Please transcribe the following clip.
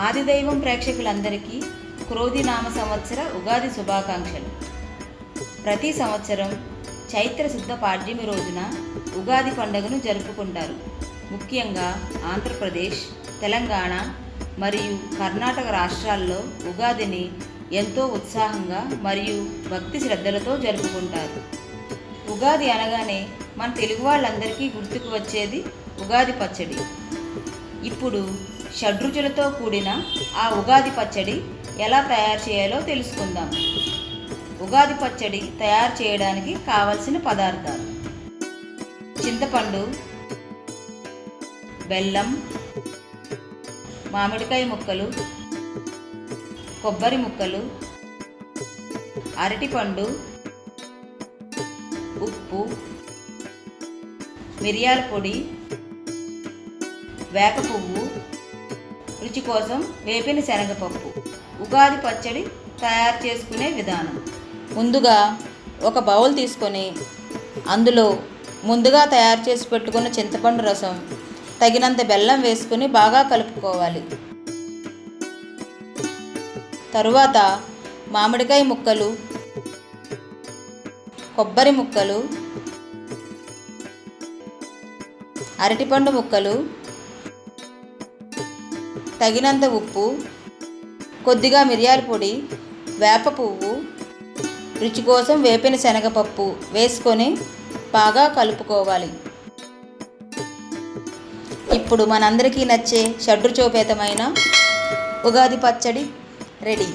ఆదిదైవం ప్రేక్షకులందరికీ క్రోధి నామ సంవత్సర ఉగాది శుభాకాంక్షలు. ప్రతి సంవత్సరం చైత్ర శుద్ధ పాడ్యమి రోజున ఉగాది పండుగను జరుపుకుంటారు. ముఖ్యంగా ఆంధ్రప్రదేశ్ తెలంగాణ మరియు కర్ణాటక రాష్ట్రాల్లో ఉగాదిని ఎంతో ఉత్సాహంగా మరియు భక్తి శ్రద్ధలతో జరుపుకుంటారు. ఉగాది అనగానే మన తెలుగు వాళ్ళందరికీ గుర్తుకు వచ్చేది ఉగాది పచ్చడి. ఇప్పుడు షడ్రుచులతో కూడిన ఆ ఉగాది పచ్చడి ఎలా తయారు చేయాలో తెలుసుకుందాం. ఉగాది పచ్చడి తయారు చేయడానికి కావలసిన పదార్థాలు చింతపండు బెల్లం మామిడికాయ ముక్కలు కొబ్బరి ముక్కలు అరటిపండు ఉప్పు మిరియాల పొడి వేప పువ్వు రుచి కోసం వేపిన శనగపప్పు. ఉగాది పచ్చడి తయారు చేసుకునే విధానం. ముందుగా ఒక బౌల్ తీసుకొని అందులో ముందుగా తయారు చేసి పెట్టుకున్న చింతపండు రసం తగినంత బెల్లం వేసుకుని బాగా కలుపుకోవాలి. తరువాత మామిడికాయ ముక్కలు కొబ్బరి ముక్కలు అరటిపండు ముక్కలు తగినంత ఉప్పు కొద్దిగా మిరియాల పొడి వేప పువ్వు రుచి కోసం వేపిన శనగపప్పు వేసుకొని బాగా కలుపుకోవాలి. ఇప్పుడు మనందరికీ నచ్చే షడ్రుచోపేతమైన ఉగాది పచ్చడి రెడీ.